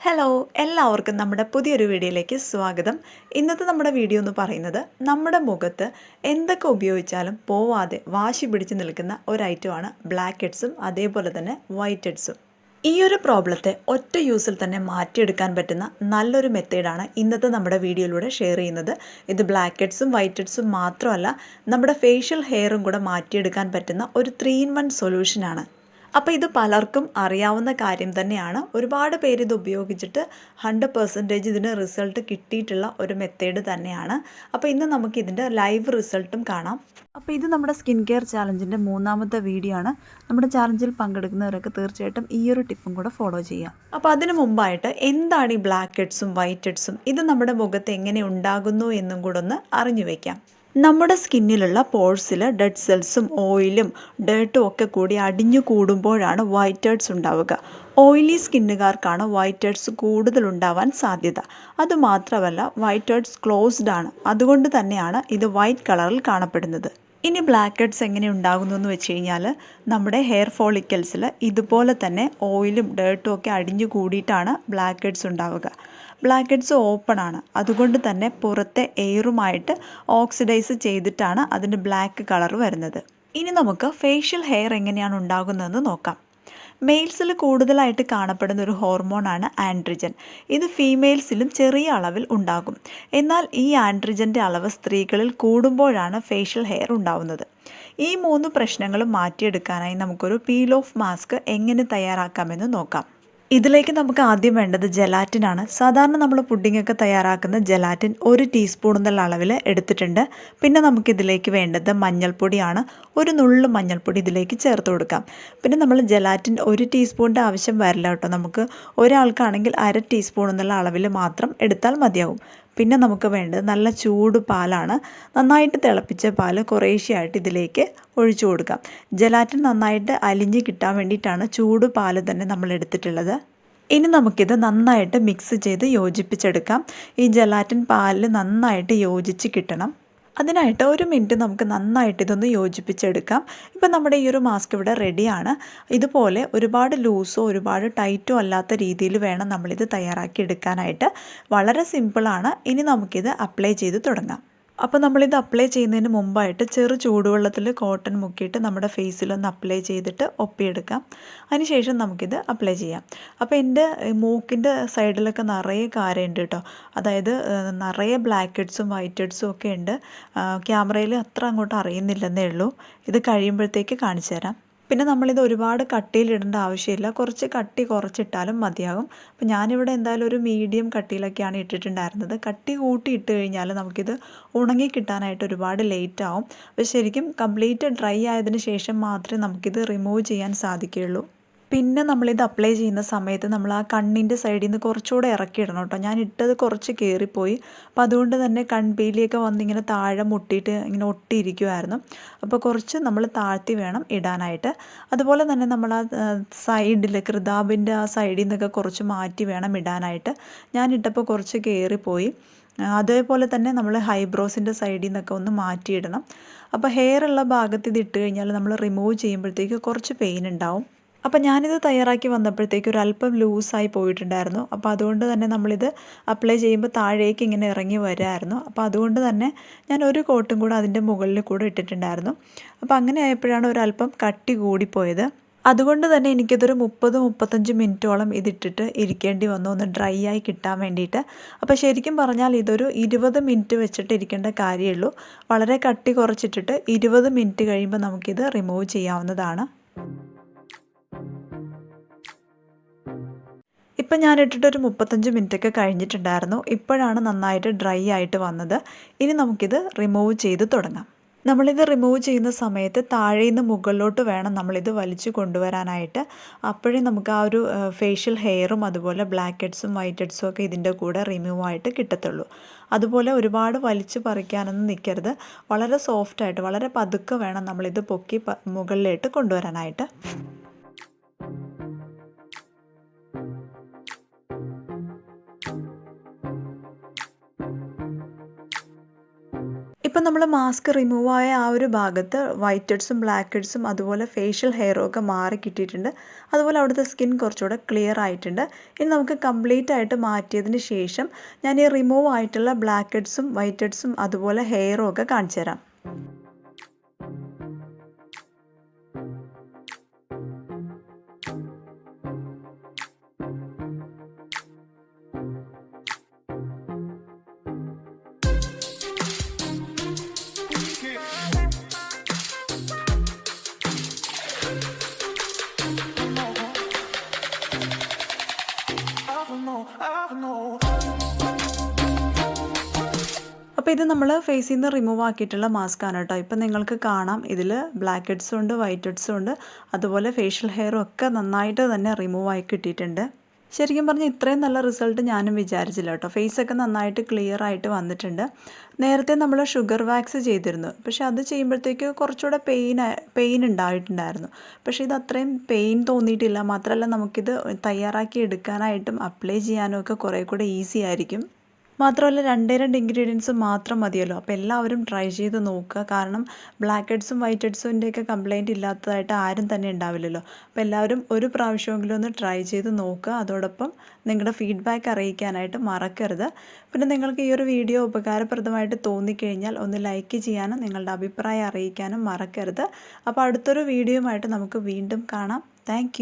Hello എല്ലാവർക്കും നമ്മുടെ പുതിയൊരു വീഡിയോയിലേക്ക് സ്വാഗതം. ഇന്നത്തെ നമ്മുടെ വീഡിയോ എന്ന് പറയുന്നത് നമ്മുടെ മുഖത്ത് എന്തൊക്കെ ഉപയോഗിച്ചാലും പോവാതെ വാശി പിടിച്ച് നിൽക്കുന്ന ഒരു ഐറ്റമാണ് ബ്ലാക്ക് ഹെഡ്സും അതേപോലെ തന്നെ വൈറ്റ് ഹെഡ്സും ഈ ഒരു പ്രോബ്ലത്തെ ഒറ്റ യൂസിൽ തന്നെ മാറ്റിയെടുക്കാൻ പറ്റുന്ന നല്ലൊരു മെത്തേഡാണ് ഇന്നത്തെ നമ്മുടെ വീഡിയോയിലൂടെ ഷെയർ ചെയ്യുന്നത്. ഇത് ബ്ലാക്ക് ഹെഡ്സും വൈറ്റ് ഹെഡ്സും മാത്രമല്ല നമ്മുടെ ഫേഷ്യൽ ഹെയറും കൂടെ മാറ്റിയെടുക്കാൻ പറ്റുന്ന ഒരു ത്രീ ഇൻ വൺ സൊല്യൂഷനാണ് അപ്പോൾ ഇത് പലർക്കും അറിയാവുന്ന കാര്യം തന്നെയാണ്. ഒരുപാട് പേര് ഇത് ഉപയോഗിച്ചിട്ട് ഹൺഡ്രഡ് പെർസെന്റേജ് ഇതിന് റിസൾട്ട് കിട്ടിയിട്ടുള്ള ഒരു മെത്തേഡ് തന്നെയാണ്. അപ്പോൾ ഇന്ന് നമുക്ക് ഇതിന്റെ ലൈവ് റിസൾട്ടും കാണാം. അപ്പോൾ ഇത് നമ്മുടെ സ്കിൻ കെയർ ചാലഞ്ചിന്റെ മൂന്നാമത്തെ വീഡിയോ ആണ്. നമ്മുടെ ചാലഞ്ചിൽ പങ്കെടുക്കുന്നവരൊക്കെ തീർച്ചയായിട്ടും ഈ ഒരു ടിപ്പും കൂടെ ഫോളോ ചെയ്യാം. അപ്പോൾ അതിന് മുമ്പായിട്ട് എന്താണ് ഈ ബ്ലാക്ക് ഹെഡ്സും വൈറ്റ് ഹെഡ്സും ഇത് നമ്മുടെ മുഖത്ത് എങ്ങനെ ഉണ്ടാകുന്നു എന്നും കൂടെ ഒന്ന് അറിഞ്ഞു വയ്ക്കാം നമ്മുടെ സ്കിന്നിലുള്ള പോഴ്സിൽ ഡെഡ് സെൽസും ഓയിലും ഡേർട്ടും ഒക്കെ കൂടി അടിഞ്ഞു കൂടുമ്പോഴാണ് വൈറ്റ് ഹെഡ്സ് ഉണ്ടാവുക. ഓയിലി സ്കിന്നുകാർക്കാണ് വൈറ്റ് ഹെഡ്സ് കൂടുതൽ ഉണ്ടാവാൻ സാധ്യത. അതുമാത്രമല്ല വൈറ്റ് ഹെഡ്സ് ക്ലോസ്ഡ് ആണ്. അതുകൊണ്ട് തന്നെയാണ് ഇത് വൈറ്റ് കളറിൽ കാണപ്പെടുന്നത്. ഇനി ബ്ലാക്ക് ഹെഡ്സ് എങ്ങനെ ഉണ്ടാകുന്നു എന്ന് വെച്ച് കഴിഞ്ഞാൽ നമ്മുടെ ഹെയർ ഫോളിക്കൽസിൽ ഇതുപോലെ തന്നെ ഓയിലും ഡേർട്ടും ഒക്കെ അടിഞ്ഞു കൂടിയിട്ടാണ് ബ്ലാക്ക് ഹെഡ്സ് ഉണ്ടാവുക. ബ്ലാക്ക് ഹെഡ്സ് ഓപ്പൺ ആണ്. അതുകൊണ്ട് തന്നെ പുറത്തെ എയറുമായിട്ട് ഓക്സിഡൈസ് ചെയ്തിട്ടാണ് അതിന്റെ ബ്ലാക്ക് കളർ വരുന്നത്. ഇനി നമുക്ക് ഫേഷ്യൽ ഹെയർ എങ്ങനെയാണ് ഉണ്ടാകുന്നതെന്ന് നോക്കാം. മെയിൽസിൽ കൂടുതലായിട്ട് കാണപ്പെടുന്ന ഒരു ഹോർമോണാണ് ആൻഡ്രിജൻ. ഇത് ഫീമെയിൽസിലും ചെറിയ അളവിൽ ഉണ്ടാകും. എന്നാൽ ഈ ആൻഡ്രിജന്റെ അളവ് സ്ത്രീകളിൽ കൂടുമ്പോഴാണ് ഫേഷ്യൽ ഹെയർ ഉണ്ടാവുന്നത്. ഈ മൂന്ന് പ്രശ്നങ്ങളും മാറ്റിയെടുക്കാനായി നമുക്കൊരു പീൽ ഓഫ് മാസ്ക് എങ്ങനെ തയ്യാറാക്കാമെന്ന് നോക്കാം. ഇതിലേക്ക് നമുക്ക് ആദ്യം വേണ്ടത് ജലാറ്റിനാണ് സാധാരണ നമ്മൾ പുഡിങ്ങൊക്കെ തയ്യാറാക്കുന്ന ജലാറ്റിൻ ഒരു ടീസ്പൂൺ എന്നുള്ള അളവിൽ എടുത്തിട്ടുണ്ട്. പിന്നെ നമുക്കിതിലേക്ക് വേണ്ടത് മഞ്ഞൾപ്പൊടിയാണ്. ഒരു നുള്ളു മഞ്ഞൾപ്പൊടി ഇതിലേക്ക് ചേർത്ത് കൊടുക്കാം. പിന്നെ നമ്മൾ ജലാറ്റിൻ ഒരു ടീസ്പൂണിന്റെ ആവശ്യം വരില്ല കേട്ടോ നമുക്ക്. ഒരാൾക്കാണെങ്കിൽ അര ടീസ്പൂൺ എന്നുള്ള അളവിൽ മാത്രം എടുത്താൽ മതിയാവും. പിന്നെ നമുക്ക് വേണ്ടത് നല്ല ചൂട് പാലാണ് നന്നായിട്ട് തിളപ്പിച്ച പാൽ കുറേശ്ശെയായിട്ട് ഇതിലേക്ക് ഒഴിച്ചു കൊടുക്കാം. ജലാറ്റിൻ നന്നായിട്ട് അലിഞ്ഞ് കിട്ടാൻ വേണ്ടിയിട്ടാണ് ചൂട് പാൽ തന്നെ നമ്മൾ എടുത്തിട്ടുള്ളത്. ഇനി നമുക്കിത് നന്നായിട്ട് മിക്സ് ചെയ്ത് യോജിപ്പിച്ചെടുക്കാം. ഈ ജലാറ്റിൻ പാലിൽ നന്നായിട്ട് യോജിച്ച് കിട്ടണം. അതിനായിട്ട് ഒരു മിനിറ്റ് നമുക്ക് നന്നായിട്ട് ഇതൊന്ന് യോജിപ്പിച്ചെടുക്കാം. ഇപ്പം നമ്മുടെ ഈ ഒരു മാസ്ക് ഇവിടെ റെഡിയാണ് ഇതുപോലെ ഒരുപാട് ലൂസോ ഒരുപാട് ടൈറ്റോ അല്ലാത്ത രീതിയിൽ വേണം നമ്മളിത് തയ്യാറാക്കി എടുക്കാനായിട്ട് വളരെ സിമ്പിളാണ് ഇനി നമുക്കിത് അപ്ലൈ ചെയ്ത് തുടങ്ങാം. അപ്പോൾ നമ്മളിത് അപ്ലൈ ചെയ്യുന്നതിന് മുമ്പായിട്ട് ചെറു ചൂടുവെള്ളത്തിൽ കോട്ടൺ മുക്കിയിട്ട് നമ്മുടെ ഫേസിലൊന്ന് അപ്ലൈ ചെയ്തിട്ട് ഒപ്പിയെടുക്കാം. അതിനുശേഷം നമുക്കിത് അപ്ലൈ ചെയ്യാം. അപ്പോൾ എന്റെ മൂക്കിന്റെ സൈഡിലൊക്കെ നിറയെ കാരയുണ്ട് കേട്ടോ അതായത് നിറയെ ബ്ലാക്ക് ഹെഡ്സും വൈറ്റ് ഹെഡ്സും ഒക്കെ ഉണ്ട്. ക്യാമറയിൽ അത്ര അങ്ങോട്ട് അറിയുന്നില്ലെന്നേ ഉള്ളൂ. ഇത് കഴിയുമ്പോഴത്തേക്ക് കാണിച്ചു തരാം. പിന്നെ നമ്മളിത് ഒരുപാട് കട്ടിയിലിടേണ്ട ആവശ്യമില്ല. കുറച്ച് കട്ടി കുറച്ചിട്ടാലും മതിയാകും. അപ്പോൾ ഞാനിവിടെ എന്തായാലും ഒരു മീഡിയം കട്ടിയിലൊക്കെയാണ് ഇട്ടിട്ടുണ്ടായിരുന്നത്. കട്ടി കൂട്ടി ഇട്ട് കഴിഞ്ഞാൽ നമുക്കിത് ഉണങ്ങി കിട്ടാനായിട്ട് ഒരുപാട് ലേറ്റ് ആവും. അപ്പോൾ ശരിക്കും കംപ്ലീറ്റ് ഡ്രൈ ആയതിന് ശേഷം മാത്രമേ നമുക്കിത് റിമൂവ് ചെയ്യാൻ സാധിക്കുകയുള്ളൂ. പിന്നെ നമ്മളിത് അപ്ലൈ ചെയ്യുന്ന സമയത്ത് നമ്മൾ ആ കണ്ണിന്റെ സൈഡിൽ നിന്ന് കുറച്ചുകൂടെ ഇറക്കിയിടണം കേട്ടോ ഞാൻ ഇട്ടത് കുറച്ച് കയറിപ്പോയി അപ്പോൾ അതുകൊണ്ട് തന്നെ കൺപീലിയൊക്കെ വന്നിങ്ങനെ താഴെ മുട്ടിയിട്ട് ഇങ്ങനെ ഒട്ടിയിരിക്കുമായിരുന്നു അപ്പോൾ കുറച്ച് നമ്മൾ താഴ്ത്തി വേണം ഇടാനായിട്ട്. അതുപോലെ തന്നെ നമ്മൾ ആ സൈഡിൽ കൃതാബിന്റെ ആ സൈഡിൽ നിന്നൊക്കെ കുറച്ച് മാറ്റി വേണം ഇടാനായിട്ട്. ഞാൻ ഇട്ടപ്പോൾ കുറച്ച് കയറിപ്പോയി അതേപോലെ തന്നെ നമ്മൾ ഹൈബ്രോസിന്റെ സൈഡിൽ നിന്നൊക്കെ ഒന്ന് മാറ്റിയിടണം. അപ്പോൾ ഹെയർ ഉള്ള ഭാഗത്ത് ഇത് ഇട്ട് കഴിഞ്ഞാൽ നമ്മൾ റിമൂവ് ചെയ്യുമ്പോഴത്തേക്ക് കുറച്ച് പെയിൻ ഉണ്ടാവും. അപ്പോൾ ഞാനിത് തയ്യാറാക്കി വന്നപ്പോഴത്തേക്ക് ഒരു അല്പം ലൂസായി പോയിട്ടുണ്ടായിരുന്നു. അപ്പോൾ അതുകൊണ്ട് തന്നെ നമ്മളിത് അപ്ലൈ ചെയ്യുമ്പോൾ താഴേക്ക് ഇങ്ങനെ ഇറങ്ങി വരായിരുന്നു. അപ്പോൾ അതുകൊണ്ട് തന്നെ ഞാൻ ഒരു കോട്ടും കൂടെ അതിന്റെ മുകളിൽ കൂടെ ഇട്ടിട്ടുണ്ടായിരുന്നു. അപ്പോൾ അങ്ങനെ ആയപ്പോഴാണ് ഒരല്പം കട്ടി കൂടിപ്പോയത് അതുകൊണ്ട് തന്നെ എനിക്കിതൊരു മുപ്പത് മുപ്പത്തഞ്ച് മിനിറ്റോളം ഇതിട്ടിട്ട് ഇരിക്കേണ്ടി വന്നു. ഒന്ന് ഡ്രൈ ആയി കിട്ടാൻ വേണ്ടിയിട്ട്. അപ്പോൾ ശരിക്കും പറഞ്ഞാൽ ഇതൊരു ഇരുപത് മിനിറ്റ് വെച്ചിട്ട് ഇരിക്കേണ്ട കാര്യമുള്ളൂ വളരെ കട്ടി കുറച്ചിട്ടിട്ട് ഇരുപത് മിനിറ്റ് കഴിയുമ്പോൾ നമുക്കിത് റിമൂവ് ചെയ്യാവുന്നതാണ്. ഇപ്പം ഞാൻ ഇട്ടിട്ട് ഒരു മുപ്പത്തഞ്ച് മിനിറ്റൊക്കെ കഴിഞ്ഞിട്ടുണ്ടായിരുന്നു. ഇപ്പോഴാണ് നന്നായിട്ട് ഡ്രൈ ആയിട്ട് വന്നത്. ഇനി നമുക്കിത് റിമൂവ് ചെയ്ത് തുടങ്ങാം. നമ്മളിത് റിമൂവ് ചെയ്യുന്ന സമയത്ത് താഴെ നിന്ന് മുകളിലോട്ട് വേണം നമ്മളിത് വലിച്ചു കൊണ്ടുവരാനായിട്ട്. അപ്പോഴേ നമുക്ക് ആ ഒരു ഫേഷ്യൽ ഹെയറും അതുപോലെ ബ്ലാക്ക് ഹെഡ്സും വൈറ്റ് ഹെഡ്സും ഒക്കെ ഇതിന്റെ കൂടെ റിമൂവ് ആയിട്ട് കിട്ടത്തുള്ളൂ. അതുപോലെ ഒരുപാട് വലിച്ചു പറിക്കാനൊന്നും നിൽക്കരുത്. വളരെ സോഫ്റ്റായിട്ട് വളരെ പതുക്കെ വേണം നമ്മളിത് പൊക്കി മുകളിലോട്ട് കൊണ്ടുവരാനായിട്ട്. ഇപ്പം നമ്മൾ മാസ്ക് റിമൂവ് ആയ ആ ഒരു ഭാഗത്ത് വൈറ്റ് ഹെഡ്സും ബ്ലാക്ക് ഹെഡ്സും അതുപോലെ ഫേഷ്യൽ ഹെയറും ഒക്കെ മാറി കിട്ടിയിട്ടുണ്ട്. അതുപോലെ അവിടുത്തെ സ്കിൻ കുറച്ചുകൂടെ ക്ലിയർ ആയിട്ടുണ്ട്. ഇനി നമുക്ക് കംപ്ലീറ്റ് ആയിട്ട് മാറ്റിയതിന് ശേഷം ഞാൻ ഈ റിമൂവ് ആയിട്ടുള്ള ബ്ലാക്ക് ഹെഡ്സും വൈറ്റ് ഹെഡ്സും അതുപോലെ ഹെയറും ഒക്കെ കാണിച്ചു തരാം അപ്പോൾ ഇത് നമ്മൾ ഫേസിൽ നിന്ന് റിമൂവ് ആക്കിയിട്ടുള്ള മാസ്ക് ആണ് കേട്ടോ ഇപ്പം നിങ്ങൾക്ക് കാണാം. ഇതിൽ ബ്ലാക്ക് ഹെഡ്സും ഉണ്ട് വൈറ്റ് ഹെഡ്സും ഉണ്ട്. അതുപോലെ ഫേഷ്യൽ ഹെയറും ഒക്കെ നന്നായിട്ട് തന്നെ റിമൂവ് ആയി കിട്ടിയിട്ടുണ്ട്. ശരിക്കും പറഞ്ഞാൽ ഇത്രയും നല്ല റിസൾട്ട് ഞാനും വിചാരിച്ചില്ല കേട്ടോ ഫേസൊക്കെ നന്നായിട്ട് ക്ലിയർ ആയിട്ട് വന്നിട്ടുണ്ട്. നേരത്തെ നമ്മൾ ഷുഗർ വാക്സ് ചെയ്തിരുന്നു. പക്ഷെ അത് ചെയ്യുമ്പോഴത്തേക്ക് കുറച്ചുകൂടെ പെയിൻ പെയിൻ ഉണ്ടായിട്ടുണ്ടായിരുന്നു. പക്ഷേ ഇത് അത്രയും പെയിൻ തോന്നിയിട്ടില്ല. മാത്രമല്ല നമുക്കിത് തയ്യാറാക്കി എടുക്കാനായിട്ടും അപ്ലൈ ചെയ്യാനും ഒക്കെ കുറേ കൂടെ ഈസി ആയിരിക്കും. മാത്രമല്ല രണ്ടേ രണ്ട് ഇൻഗ്രീഡിയൻസ് മാത്രം മതിയല്ലോ. അപ്പോൾ എല്ലാവരും ട്രൈ ചെയ്ത് നോക്കുക. കാരണം ബ്ലാക്ക് ഹെഡ്സും വൈറ്റ് ഹെഡ്സിന്റെയൊക്കെ കംപ്ലൈന്റ് ഇല്ലാത്തതായിട്ട് ആരും തന്നെ ഉണ്ടാവില്ലല്ലോ. അപ്പോൾ എല്ലാവരും ഒരു പ്രാവശ്യമെങ്കിലും ഒന്ന് ട്രൈ ചെയ്ത് നോക്കുക. അതോടൊപ്പം നിങ്ങളുടെ ഫീഡ്ബാക്ക് അറിയിക്കാനായിട്ട് മറക്കരുത്. പിന്നെ നിങ്ങൾക്ക് ഈ ഒരു വീഡിയോ ഉപകാരപ്രദമായിട്ട് തോന്നിക്കഴിഞ്ഞാൽ ഒന്ന് ലൈക്ക് ചെയ്യാനും നിങ്ങളുടെ അഭിപ്രായം അറിയിക്കാനും മറക്കരുത്. അപ്പോൾ അടുത്തൊരു വീഡിയോയുമായിട്ട് നമുക്ക് വീണ്ടും കാണാം. താങ്ക്